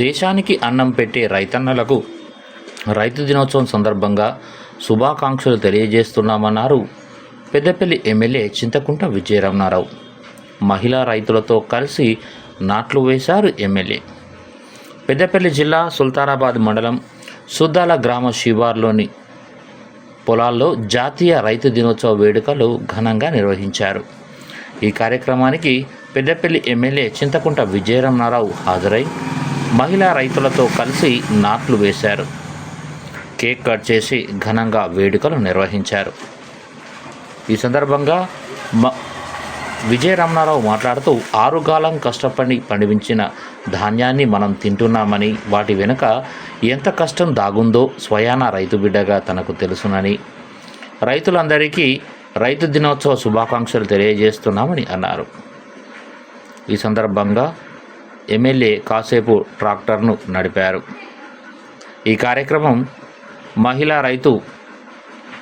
దేశానికి అన్నం పెట్టే రైతన్నలకు రైతు దినోత్సవం సందర్భంగా శుభాకాంక్షలు తెలియజేస్తున్నామన్నారు పెద్దపల్లి ఎమ్మెల్యే చింతకుంట విజయరమణారావు. మహిళా రైతులతో కలిసి నాట్లు వేశారు ఎమ్మెల్యే. పెద్దపల్లి జిల్లా సుల్తానాబాద్ మండలం సుద్దాల గ్రామ శివార్లోని పొలాల్లో జాతీయ రైతు దినోత్సవ వేడుకలు ఘనంగా నిర్వహించారు. ఈ కార్యక్రమానికి పెద్దపల్లి ఎమ్మెల్యే చింతకుంట విజయరమణారావు హాజరై మహిళా రైతులతో కలిసి నాట్లు వేశారు. కేక్ కట్ చేసి ఘనంగా వేడుకలు నిర్వహించారు. ఈ సందర్భంగా మ విజయరమణారావు మాట్లాడుతూ ఆరుగాలం కష్టపడి పండించిన ధాన్యాన్ని మనం తింటున్నామని వాటి వెనుక ఎంత కష్టం దాగుందో స్వయాన రైతు బిడ్డగా తనకు తెలుసునని రైతులందరికీ రైతు దినోత్సవ శుభాకాంక్షలు తెలియజేస్తున్నామని అన్నారు. ఈ సందర్భంగా ఎమ్మెల్యే కాసేపు ట్రాక్టర్ను నడిపారు. ఈ కార్యక్రమం మహిళా రైతు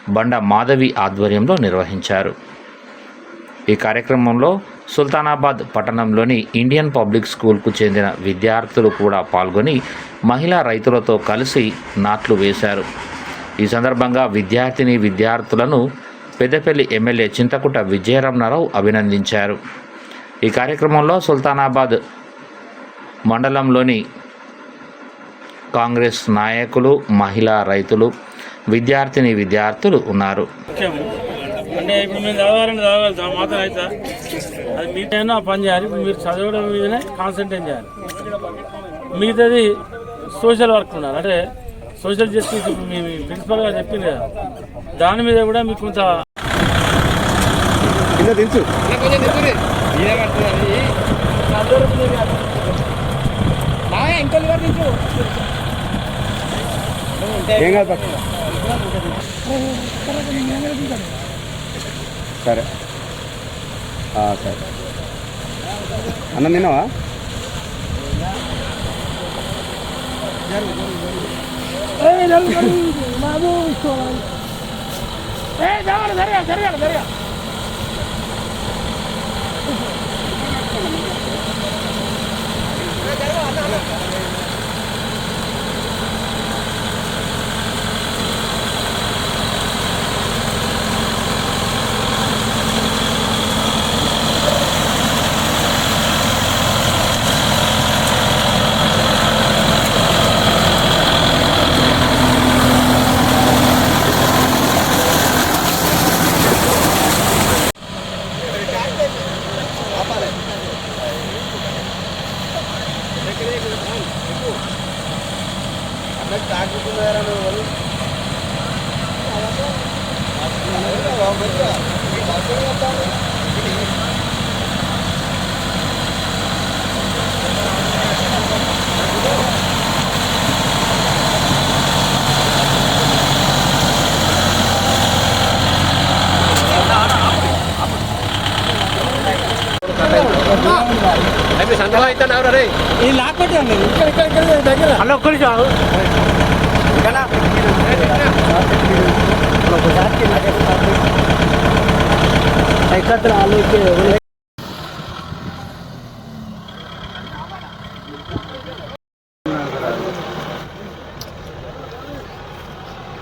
బండ మాధవి ఆధ్వర్యంలో నిర్వహించారు. ఈ కార్యక్రమంలో సుల్తానాబాద్ పట్టణంలోని ఇండియన్ పబ్లిక్ స్కూల్కు చెందిన విద్యార్థులు కూడా పాల్గొని మహిళా రైతులతో కలిసి నాట్లు వేశారు. ఈ సందర్భంగా విద్యార్థిని విద్యార్థులను పెద్దపల్లి ఎమ్మెల్యే చింతకుట విజయరమణారావు అభినందించారు. ఈ కార్యక్రమంలో సుల్తానాబాద్ మండలంలోని కాంగ్రెస్ నాయకులు మహిళా రైతులు విద్యార్థిని విద్యార్థులు ఉన్నారు. అంటే ఇప్పుడు మేము చదవాలని చదవాలి మాత్రం అయితే అది మీటైనా ఆ పని చేయాలి. ఇప్పుడు మీరు చదవడం మీదనే కాన్సన్ట్రేట్ చేయాలి. మిగతాది సోషల్ వర్క్ ఉండాలి అంటే సోషల్ జస్టిస్ మీ ప్రిన్సిపల్ గారు చెప్పింది కదా. దాని మీద కూడా మీకు కొంత దించు. ఏం కాదు పక్క సరే. ఆ, సరే. అన్నం తిన్నావా?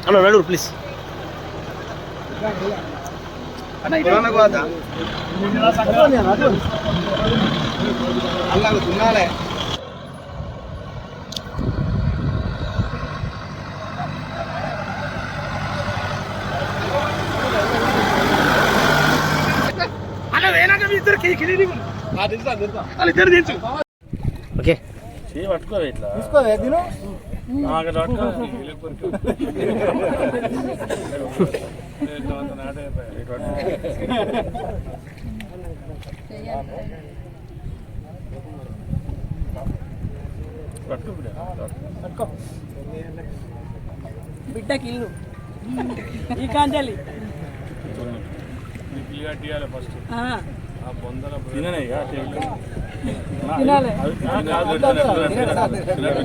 హలో వెళ్ళు ప్లీజ్ అల్లాగ తినాలే ఓకే చేయి పట్టుకో ఇట్లా ఆ, అక్కడ పట్టుకో. పట్టుకో బిడ్డ. బిడ్డకి ఇల్లు ఈ కాంచాలి ఈ పిల్లి కట్టియాలి ఫస్ట్ ఆ, ఆ బొందల తిననే ఇక టేబుల్. తినాలి. అవి తినాలి. తినాలి.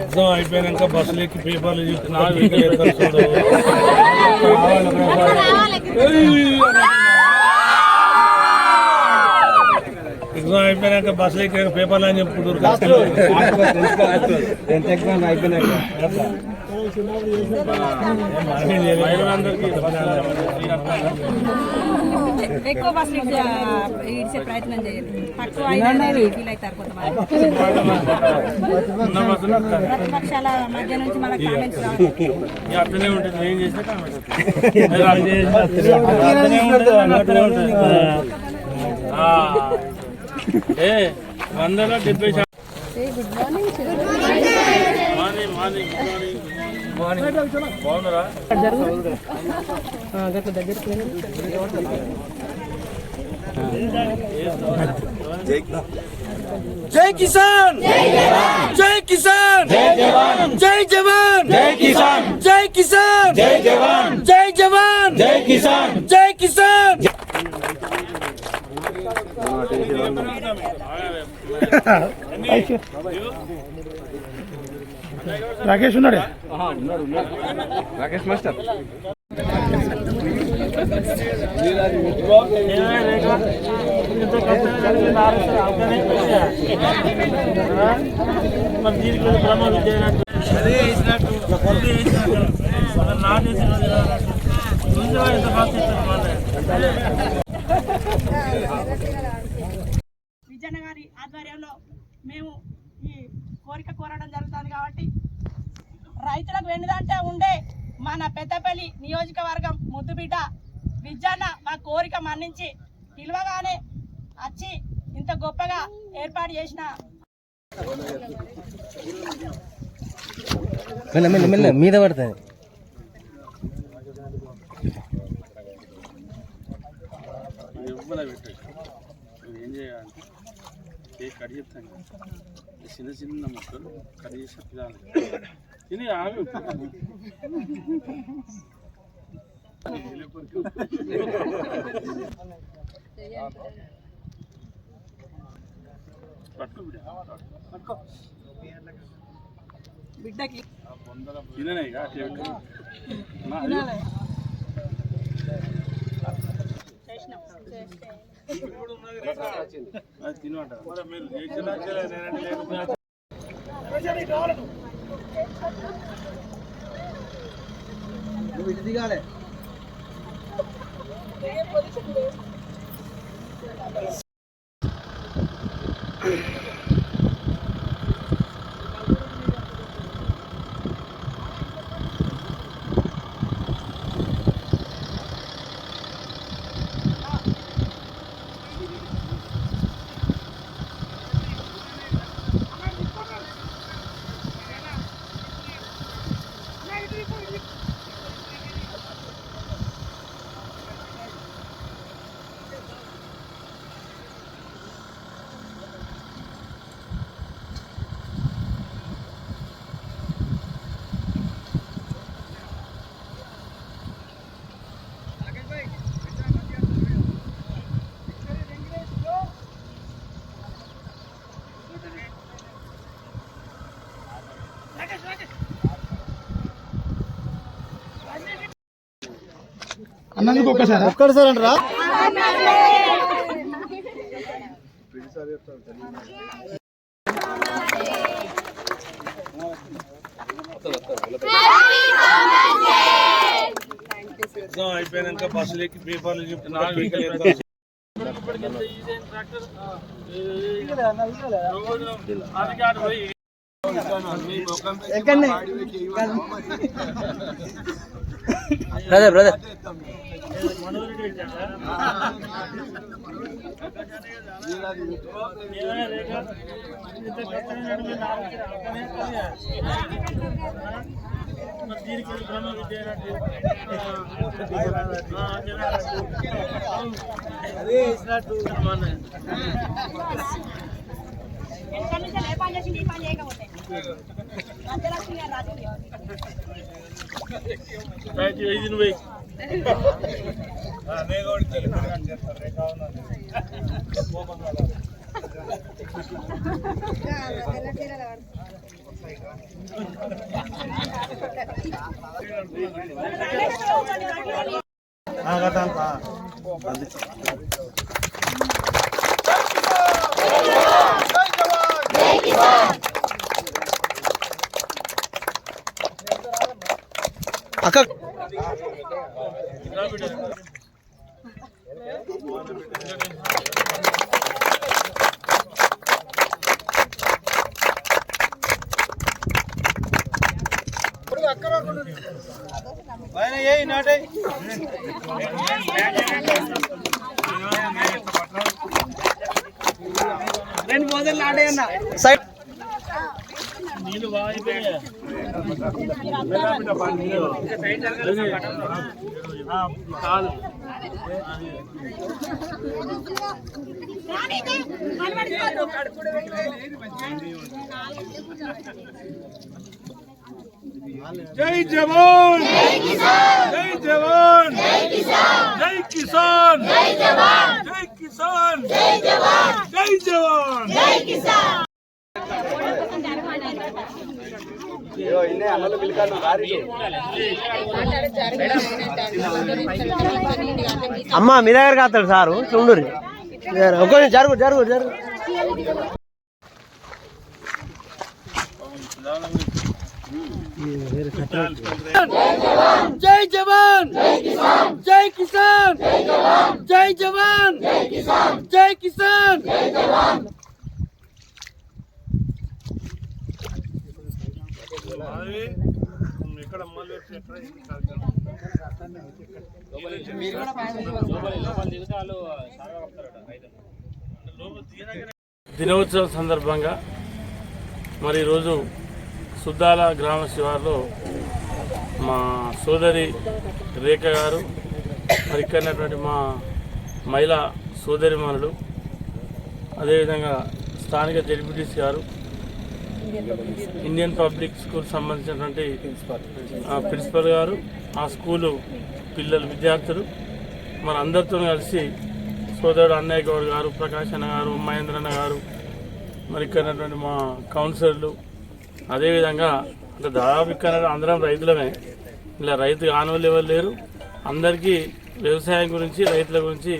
ఎగ్జామ్ అయిపోయినాక బస్సులు ఎక్కి పేపర్లు చెప్తున్నా చూడు ఎగ్జామ్ అయిపోయినాక బస్సులు ఎక్కినాక పేపర్లు అని చెప్పుకుంటారు ఎగ్జామ్ అయిపోయినాక ఎక్కువ బస్సులు ఇడ్చే ప్రయత్నం చేయండి తక్కువ ఫీల్ అవుతారు కొంతమంది. ప్రతిపక్షాల మధ్య నుంచి మనకు కామెంట్స్ రావాలి వందల డెబ్బై మార్నింగ్ మార్నింగ్ మార్నింగ్ జై కిసాన్! జై కిసాన్! జై జవాన్! జై జవాన్ జై కిసాన్! జై కిసాన్ జై జవాన్! జై జవాన్ జై కిసాన్! జై కిసాన్! రాకేష్ ఉన్నాడే? రాకేష్ మాస్టర్ మరి దీనికి బ్రహ్మ విద్య అయినట్టు అదే వేసినట్టు అదే వేసినట్టు మరి నాటేసిన కొంచెం ఎంత ఫాస్ట్ ఇస్తారు మళ్ళీ విజయన్న గారి ఆధ్వర్యంలో మేము ఈ కోరిక కోరడం జరుగుతుంది కాబట్టి రైతులకు వెన్నుదంటే ఉండే మన పెద్దపల్లి నియోజకవర్గం ముద్దుబిడ్డ విజయన్న మా కోరిక మన్నించి పిలవగానే వచ్చి ఇంత గొప్పగా ఏర్పాటు చేసిన మెల్ల మెల్ల మెల్ల. మీద పడుతుంది. ఏం చేయాలంటే కేక్ కట్ చెప్తాను. చిన్న చిన్న ముక్కలు కట్ చేసి పిల్లలు తిని పట్టుకో బిడ్డకి. తిననే ఇక నువ్వు నా, దిగాలే పొజిషన్ లేదు మరి మీరు చేసినా చేయలేదు, నేనంటే లేకపోయినా ఎగ్జామ్ అయిపోయినాక బస్సులు ఎక్కి పేపర్లు చెప్తున్నా బ్రదర్ బ్రదర్ దీనికి బ్రహ్మ విద్య అయినట్టు అదే వేసినట్టు మన ఎక్కడి నుంచి ఏ పని చేయకపోతే మధ్యలక్ష్మి గారు రాజకీయ ఇది నువ్వు నీళ్ళు బాగా జై జవాన్! జై జవాన్! జై కిసాన్! జై జవాన్! జై కిసాన్! జై జవాన్! జై జవాన్! అమ్మ మీ దగ్గర కాస్తాడు సారు చూడుర్రి ఒక జరుగు జరుగు జరుగు. జై జవాన్! జై కిసాన్! జై కిసాన్ జై జవాన్! జై కిసాన్! జై కిసాన్! దినోత్సవం సందర్భంగా మరి ఈరోజు సుద్దాల గ్రామ శివార్లో మా సోదరి రేఖ గారు మరి ఇక్కడ మా మహిళా సోదరిమణులు అదేవిధంగా స్థానిక జడ్పీటీసీ గారు ఇండియన్ పబ్లిక్ స్కూల్ సంబంధించినటువంటి ఆ ప్రిన్సిపల్ గారు ఆ స్కూలు పిల్లలు విద్యార్థులు మన అందరితో కలిసి సోదరుడు అన్నయ్య గౌడ్ గారు ప్రకాష్ అన్న గారు మహేంద్ర అన్న గారు మరి ఇక్కడ మా కౌన్సిలర్లు అదేవిధంగా అంటే దాదాపు ఇక్కడ అందరం రైతులమే. ఇలా రైతు కానివాళ్ళు ఎవరు లేరు. అందరికీ వ్యవసాయం గురించి రైతుల గురించి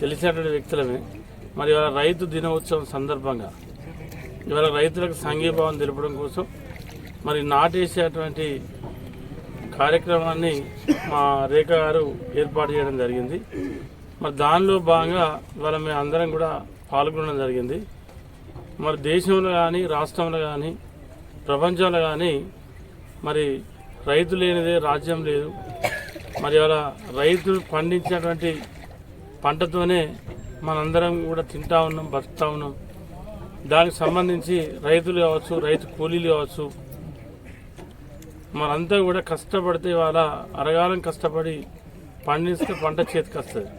తెలిసినటువంటి వ్యక్తులమే. మరి రైతు దినోత్సవం సందర్భంగా ఇవాళ రైతులకు సంఘీభావం తెలపడం కోసం మరి నాటేసేటువంటి కార్యక్రమాన్ని మా రేఖ గారు ఏర్పాటు చేయడం జరిగింది. మరి దానిలో భాగంగా ఇవాళ మేము అందరం కూడా పాల్గొనడం జరిగింది. మరి దేశంలో కానీ రాష్ట్రంలో కానీ ప్రపంచంలో కానీ మరి రైతు లేనిదే రాజ్యం లేదు. మరి ఇవాళ రైతులు పండించినటువంటి పంటతోనే మనందరం కూడా తింటా ఉన్నాం బతుకుతా ఉన్నాం. దానికి సంబంధించి రైతులు కావచ్చు రైతు కూలీలు కావచ్చు మనంతా కూడా కష్టపడితే ఇవాళ అరగాలం కష్టపడి పండిస్తే పంట చేతికి వస్తుంది.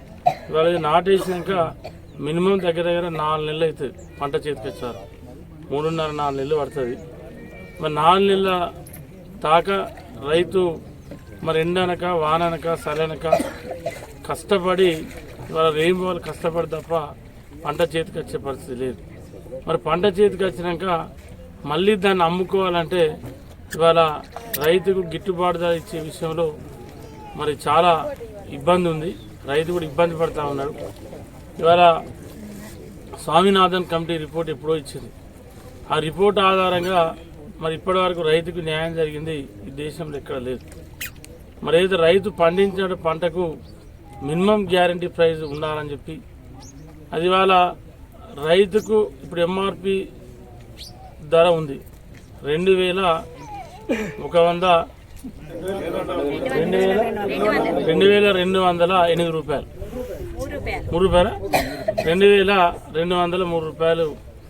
ఇవాళ నాటేసినాక మినిమం దగ్గర దగ్గర నాలుగు నెలలు అవుతుంది పంట చేతికి వచ్చారు మూడున్నర నాలుగు నెలలు పడుతుంది. మరి నాలుగు నెలల తాక రైతు మరి ఎండనక వాననక సరనక కష్టపడి ఇవాళ రెయిన్బోలు కష్టపడి తప్ప పంట చేతికి వచ్చే పరిస్థితి లేదు. మరి పంట చేతికి వచ్చినాక మళ్ళీ దాన్ని అమ్ముకోవాలంటే ఇవాళ రైతుకు గిట్టుబాటు ధర ఇచ్చే విషయంలో మరి చాలా ఇబ్బంది ఉంది. రైతు కూడా ఇబ్బంది పడతా ఉన్నాడు. ఇవాళ స్వామినాథన్ కమిటీ రిపోర్ట్ ఎప్పుడో ఇచ్చింది. ఆ రిపోర్ట్ ఆధారంగా మరి ఇప్పటివరకు రైతుకు న్యాయం జరిగింది ఈ దేశంలో ఎక్కడ లేదు. మరి ఏదో రైతు పండించిన పంటకు మినిమం గ్యారంటీ ప్రైస్ ఉండాలని చెప్పి అది ఇవాళ రైతుకు ఇప్పుడు ఎంఆర్పి ధర ఉంది. రెండు వేల ఒక వంద రెండు వేల రెండు వేల రెండు వందల ఎనిమిది రూపాయలు. మూడు రూపాయల? రెండు వేల రెండు వందల మూడు రూపాయలు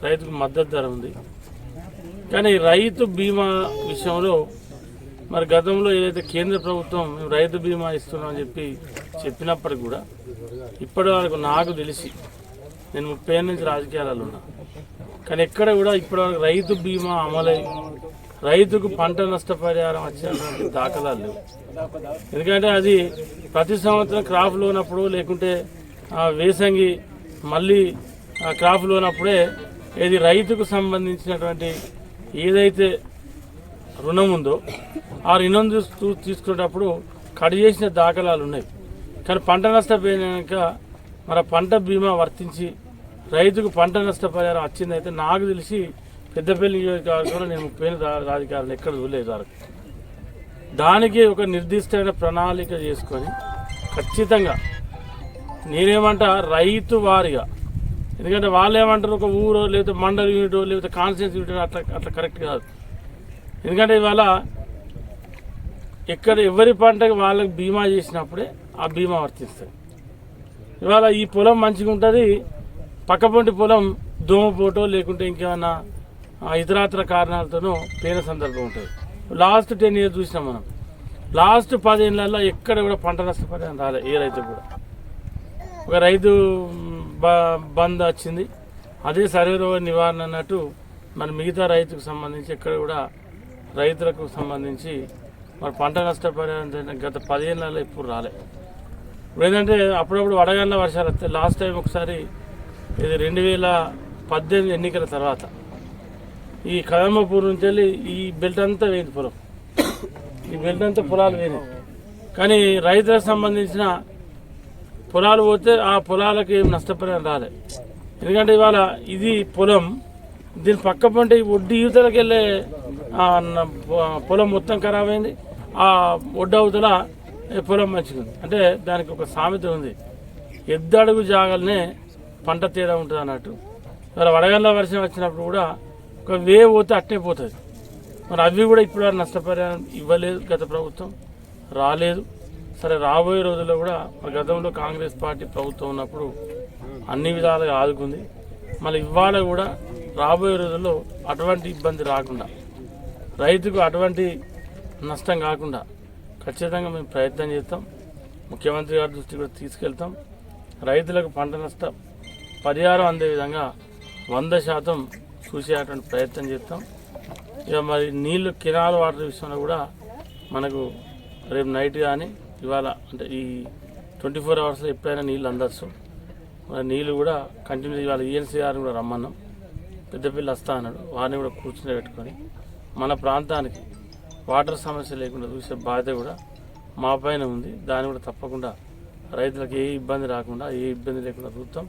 రైతుకు మద్దతు ధర ఉంది. కానీ రైతు బీమా విషయంలో మరి గతంలో ఏదైతే కేంద్ర ప్రభుత్వం మేము రైతు బీమా ఇస్తున్నామని చెప్పి చెప్పినప్పటికి కూడా ఇప్పటి వరకు నాకు తెలిసి నేను ముప్పై ఏళ్ళ నుంచి రాజకీయాలలో ఉన్నా. కానీ ఎక్కడ కూడా ఇప్పటివరకు రైతు బీమా అమలై రైతుకు పంట నష్టపరిహారం వచ్చేటువంటి దాఖలాలు లేవు. ఎందుకంటే అది ప్రతి సంవత్సరం క్రాప్లో ఉన్నప్పుడు లేకుంటే ఆ, వేసంగి మళ్ళీ క్రాప్ క్రాప్లో ఉన్నప్పుడే ఇది రైతుకు సంబంధించినటువంటి ఏదైతే రుణం ఉందో ఆ రుణం తీసుకునేటప్పుడు కట్ చేసిన దాఖలాలు ఉన్నాయి. కానీ పంట నష్టపోయినాక మన పంట బీమా వర్తించి రైతుకు పంట నష్టపరిహారం వచ్చిందైతే నాకు తెలిసి పెద్దపల్లి నియోజకవర్గంలో నేను ముప్పై రాజకీయాలను ఎక్కడ చూడలేదు వరకు. దానికి ఒక నిర్దిష్టమైన ప్రణాళిక చేసుకొని ఖచ్చితంగా నేనేమంటా రైతు వారిగా ఎందుకంటే వాళ్ళు ఏమంటారు ఒక ఊరో లేకపోతే మండల యూనిటో లేకపోతే కాన్స్టిట్యూన్స్ యూనిట్ అట్లా అట్లా కరెక్ట్ కాదు. ఎందుకంటే ఇవాళ ఎక్కడ ఎవరి పంటకి వాళ్ళకి బీమా చేసినప్పుడే ఆ బీమా వర్తిస్తుంది. ఇవాళ ఈ పొలం మంచిగా ఉంటుంది పక్కపొంటి పొలం దోమపోటో లేకుంటే ఇంకేమన్నా ఇతరాతర కారణాలతోనో పేన సందర్భం ఉంటుంది లాస్ట్ టెన్ ఇయర్స్ చూసినాం మనం. లాస్ట్ పదేళ్ళల్లో ఎక్కడ కూడా పంట నష్టపరిహారం రాలే ఏ రైతు కూడా. ఒక రైతు బ- బంద్ వచ్చింది. అదే సర్వేరోగ నివారణ అన్నట్టు మన మిగతా రైతుకు సంబంధించి ఎక్కడ కూడా రైతులకు సంబంధించి మరి పంట నష్టపరిహారం గత పదిహేనులలో ఇప్పుడు రాలే. ఇప్పుడు ఏంటంటే అప్పుడప్పుడు వడగండ్ల వర్షాలు వస్తాయి లాస్ట్ టైం ఒకసారి ఇది రెండు వేల పద్దెనిమిది ఎన్నికల తర్వాత. ఈ కదమ్మపూర్ నుంచి వెళ్ళి ఈ బెల్ట్ అంతా వేయింది పొలం. ఈ బెల్ట్ అంతా పొలాలు వేయినాయి. కానీ రైతులకు సంబంధించిన పొలాలు పోతే ఆ పొలాలకు ఏం నష్టపరిహారం రాలే. ఎందుకంటే ఇవాళ ఇది పొలం దీని పక్క పంట ఒడ్డు యువతలకు వెళ్ళే పొలం మొత్తం ఖరాబ్ అయింది. ఆ ఒడ్డు అవతల పొలం మంచిగా ఉంది అంటే దానికి ఒక సామెత ఉంది. ఎద్దడుగు జాగాలనే పంట తేడా ఉంటుంది అన్నట్టు. మరి వడగళ్ళ వర్షం వచ్చినప్పుడు కూడా ఒక వే పోతే అట్టే పోతుంది. మరి అవి కూడా ఇప్పుడు నష్టపరిహారం ఇవ్వలేదు గత ప్రభుత్వం రాలేదు. సరే రాబోయే రోజుల్లో కూడా మా గతంలో కాంగ్రెస్ పార్టీ ప్రభుత్వం ఉన్నప్పుడు అన్ని విధాలుగా ఆదుకుంది. మళ్ళీ ఇవాళ కూడా రాబోయే రోజుల్లో అటువంటి ఇబ్బంది రాకుండా రైతుకు అటువంటి నష్టం కాకుండా ఖచ్చితంగా మేము ప్రయత్నం చేస్తాం. ముఖ్యమంత్రి గారి దృష్టికి కూడా తీసుకెళ్తాం. రైతులకు పంట నష్టం పరిహారం అందే విధంగా వంద శాతం చూసేటువంటి ప్రయత్నం చేస్తాం. ఇక మరి నీళ్ళు కినాల వాటర్ విషయంలో కూడా మనకు రేపు నైట్ కానీ ఇవాళ అంటే ఈ ట్వంటీ ఫోర్ అవర్స్లో ఎప్పుడైనా నీళ్ళు అందచ్చు. మరి నీళ్ళు కూడా కంటిన్యూ ఇవాళ ఈఎన్సీఆర్ కూడా రమ్మన్నాం. పెద్దపిల్లి వస్తా అన్నాడు. వారిని కూడా కూర్చుని పెట్టుకొని మన ప్రాంతానికి వాటర్ సమస్య లేకుండా చూసే బాధ్యత కూడా మా పైన ఉంది. దాన్ని కూడా తప్పకుండా రైతులకు ఏ ఇబ్బంది రాకుండా ఏ ఇబ్బంది లేకుండా చూస్తాం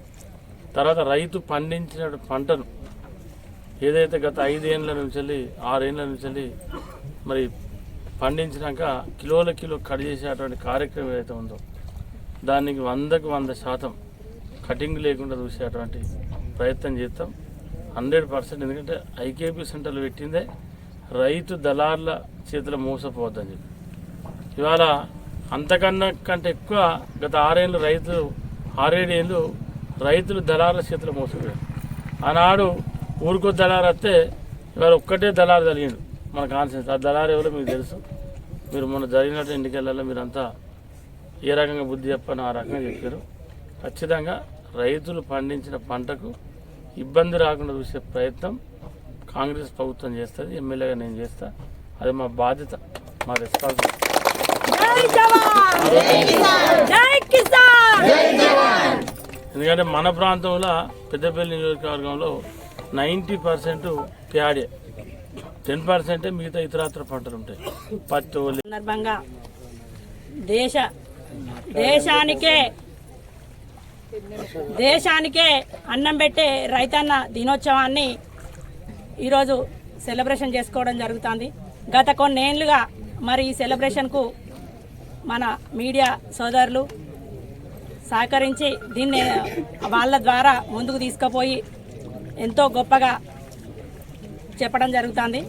తర్వాత రైతు పండించిన పంటను ఏదైతే గత ఐదేళ్ళ నుంచి వెళ్ళి ఆరేళ్ళ నుంచి వెళ్ళి మరి పండించినాక కిలోల కిలో కట్ చేసేటువంటి కార్యక్రమం ఏదైతే ఉందో దానికి వందకు వంద శాతం కటింగ్ లేకుండా చూసేటువంటి ప్రయత్నం చేస్తాం. హండ్రెడ్ పర్సెంట్ ఎందుకంటే ఐకేపీ సెంటర్లు పెట్టిందే రైతు దళార్ల చేతిలో మోసపోవద్దని చెప్పి. ఇవాళ అంతకన్నా కంటే ఎక్కువ గత ఆరేళ్ళు రైతు ఆరేడేళ్ళు రైతులు దళారుల చేతులు మోసపోయారు ఆనాడు ఊరికో దళారు వస్తే ఇవాళ ఒక్కటే దళారు జరిగింది మన కాన్సెన్స్. ఆ దళారు ఎవరో మీకు తెలుసు. మీరు మొన్న జరిగినట్టు ఎన్నికలలో మీరంతా ఏ రకంగా బుద్ధి చెప్పని ఆ రకంగా చెప్పారు. ఖచ్చితంగా రైతులు పండించిన పంటకు ఇబ్బంది రాకుండా చూసే ప్రయత్నం కాంగ్రెస్ ప్రభుత్వం చేస్తుంది ఎమ్మెల్యేగా నేను చేస్తా. అది మా బాధ్యత మా రెస్పాన్సిబిలిటీ జై జవాన్! జై కిసాన్! ఎందుకంటే మన ప్రాంతంలో పెద్దపల్లి నియోజకవర్గంలో నైంటీ పర్సెంట్ ప్యాడే. టెన్ పర్సెంటే మిగతా ఇతరాత్ర పంటలు ఉంటాయి. పత్తి సందర్భంగా దేశ దేశానికే దేశానికే అన్నం పెట్టే రైతన్న దినోత్సవాన్ని ఈరోజు సెలబ్రేషన్ చేసుకోవడం జరుగుతుంది. గత కొన్నేళ్ళుగా మరి ఈ సెలబ్రేషన్కు మన మీడియా సోదరులు సహకరించి దీన్ని వాళ్ళ ద్వారా ముందుకు తీసుకుపోయి ఎంతో గొప్పగా చెప్పడం జరుగుతుంది.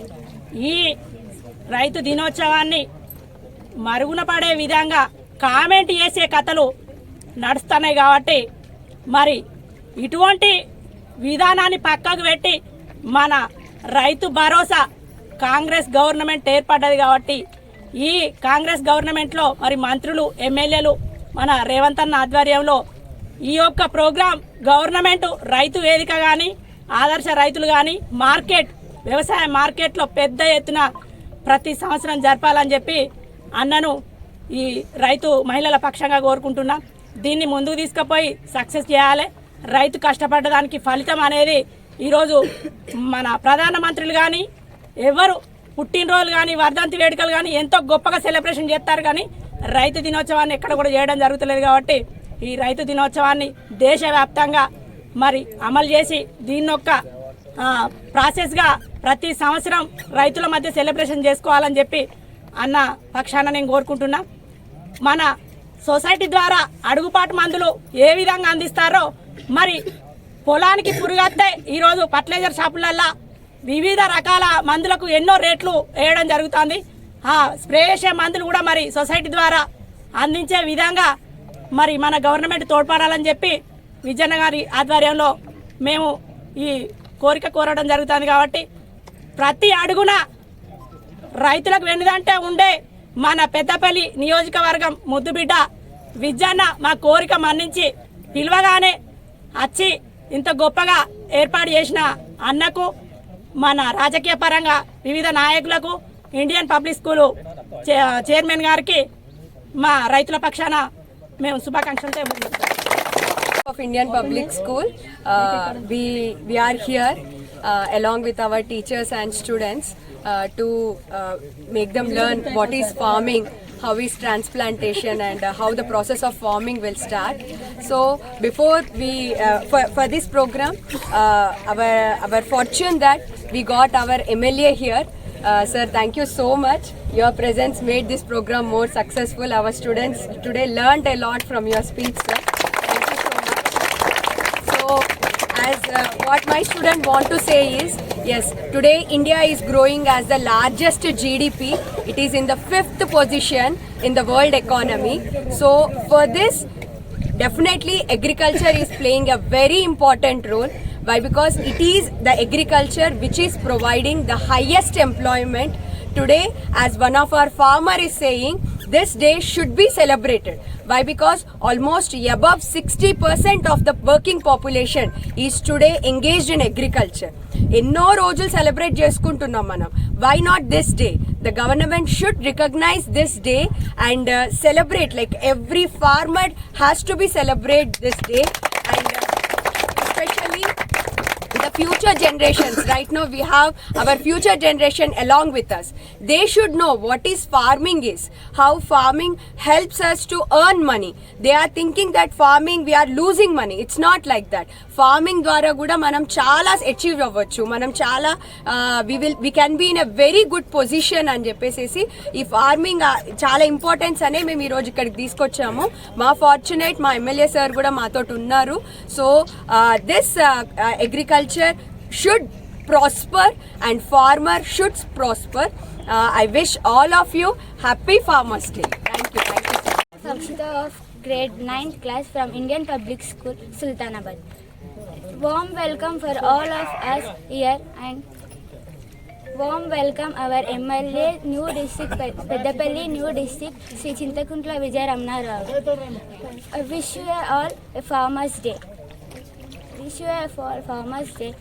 ఈ రైతు దినోత్సవాన్ని మరుగున పడే విధంగా కామెంట్ చేసే కథలు నడుస్తున్నాయి కాబట్టి మరి ఇటువంటి విధానాన్ని పక్కకు పెట్టి మన రైతు భరోసా కాంగ్రెస్ గవర్నమెంట్ ఏర్పడ్డది కాబట్టి ఈ కాంగ్రెస్ గవర్నమెంట్లో మరి మంత్రులు ఎమ్మెల్యేలు మన రేవంత్ అన్న ఆధ్వర్యంలో ఈ యొక్క ప్రోగ్రాం గవర్నమెంట్ రైతు వేదిక కానీ ఆదర్శ రైతులు కానీ మార్కెట్ వ్యవసాయ మార్కెట్లో పెద్ద ఎత్తున ప్రతి సంవత్సరం జరపాలని చెప్పి అన్నను ఈ రైతు మహిళల పక్షంగా కోరుకుంటున్నా. దీన్ని ముందుకు తీసుకుపోయి సక్సెస్ చేయాలి. రైతు కష్టపడ్డదానికి ఫలితం అనేది ఈరోజు మన ప్రధానమంత్రులు కానీ ఎవరు పుట్టినరోజులు కానీ వర్ధంతి వేడుకలు కానీ ఎంతో గొప్పగా సెలబ్రేషన్ చేస్తారు కానీ రైతు దినోత్సవాన్ని ఎక్కడ కూడా చేయడం జరుగుతలేదు కాబట్టి ఈ రైతు దినోత్సవాన్ని దేశవ్యాప్తంగా మరి అమలు చేసి దీన్నొక్క ప్రాసెస్గా ప్రతి సంవత్సరం రైతుల మధ్య సెలబ్రేషన్ చేసుకోవాలని చెప్పి అన్న పక్షాన నేను కోరుకుంటున్నా. మన సొసైటీ ద్వారా అడుగుపాటు మందులు ఏ విధంగా అందిస్తారో మరి పొలానికి పురుగత్తే ఈరోజు ఫర్టిలైజర్ షాపులల్లో వివిధ రకాల మందులకు ఎన్నో రేట్లు వేయడం జరుగుతుంది. ఆ స్ప్రే చేసే మందులు కూడా మరి సొసైటీ ద్వారా అందించే విధంగా మరి మన గవర్నమెంట్ తోడ్పడాలని చెప్పి విజయన్న గారి ఆధ్వర్యంలో మేము ఈ కోరిక కోరడం జరుగుతుంది కాబట్టి ప్రతి అడుగున రైతులకు వెనుదంటే ఉండే మన పెద్దపల్లి నియోజకవర్గం ముద్దుబిడ్డ విజయన్న మా కోరిక మన్నించి పిలవగానే వచ్చి ఇంత గొప్పగా ఏర్పాటు చేసిన అన్నకు మన రాజకీయ పరంగా వివిధ నాయకులకు ఇండియన్ పబ్లిక్ స్కూలు చే- చైర్మన్ గారికి మా రైతుల పక్షాన మేము శుభాకాంక్షలు తెలుపుతున్నాం of Indian Public School. Uh, we we are here uh, along with our teachers and students uh, to uh, make them learn what is farming, how is transplantation, and uh, how the process of farming will start. So before we uh, for for this program, uh, our our fortune that we got our MLA here. Uh, sir, thank you so much. Your presence made this program more successful. Our students today learned a lot from your speech, sir. Thank you so much. So, as uh, what my student want to say is, yes, today India is growing as the largest GDP. It is in the fifth position in the world economy. So, for this, definitely agriculture is playing a very important role. Why? Because it is the agriculture which is providing the highest employment today as one of our farmer is saying this day should be celebrated why because almost above 60% of the working population is today engaged in agriculture ఎన్నో రోజులు celebrate చేసుకుంటున్నాం మనం why not this day the government should recognise this day and celebrate like every farmer has to be celebrate this day future generations right now we have our future generation along with us they should know what is farming is how farming helps us to earn money they are thinking that farming we are losing money it's not like that farming ద్వారా కూడా మనం చాలా achieve అవ్వచ్చు మనం చాలా we will we can be in a very good position అని చెప్పేసి ఈ ఫార్మింగ్ చాలా ఇంపార్టెన్స్ అనే మేము ఈరోజు ఇక్కడికి తీసుకొచ్చాము మా ఫార్చునేట్ మా ఎమ్మెల్యే సార్ కూడా మాతో ఉన్నారు so this agriculture should prosper and farmer should prosper. Uh, I wish all of you happy Farmers Day. Thank you. Thank you. Samshita of grade 9th class from Indian Public School, Sultanabad. Warm welcome for all of us here and warm welcome our MLA new district Peddapalli new district Sri Chintakuntla Vijay Ramna Rao. I wish you all a farmers day. Wish you all a farmers day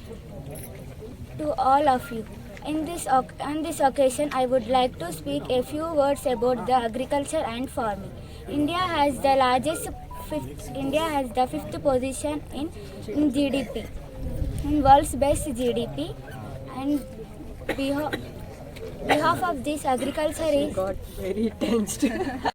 to all of you. In this, on this occasion, I would like to speak a few words about the agriculture and farming. India has the largest fifth, India has the fifth position in, in GDP, in world's best GDP, and behalf, behalf of this agriculture is